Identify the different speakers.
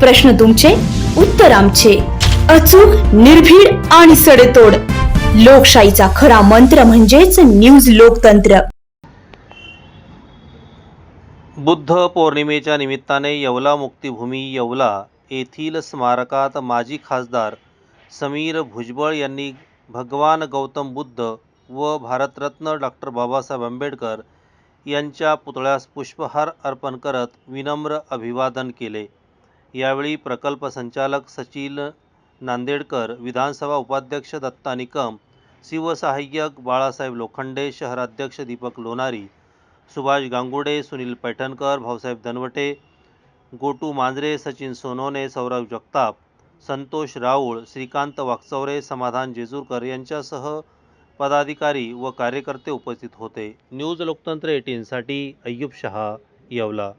Speaker 1: प्रश्न तुमचे उत्तर आमचे. अचूक निर्भीड आणि सडेतोड. लोकशाहीचा खरा मंत्र म्हणजेच न्यूज लोकतंत्र.
Speaker 2: बुद्ध पौर्णिमेच्या निमित्ताने येवला मुक्तिभूमी येवला येथील स्मारकात माजी खासदार समीर भुजबळ यांनी भगवान गौतम बुद्ध व भारतरत्न डॉक्टर बाबासाहेब आंबेडकर यांच्या पुतळ्यास पुष्पहार अर्पण करत विनम्र अभिवादन केले. यावेळी प्रकल्प संचालक सचिन नांदेडकर विधानसभा उपाध्यक्ष दत्ता निकम शिवसहाय्यक बाळासाहेब लोखंडे शहराध्यक्ष दीपक लोणारी सुभाष गांगुडे सुनील पैठणकर भाऊसाहेब दनवटे गोटू मांजरे सचिन सोनोने सौरभ जगताप संतोष राऊळ श्रीकांत वाकचौरे समाधान जेजूरकर यांच्यासह पदाधिकारी व कार्यकर्ते उपस्थित होते. न्यूज लोकतंत्र एटीनसाठी अय्यूब शहा येवला.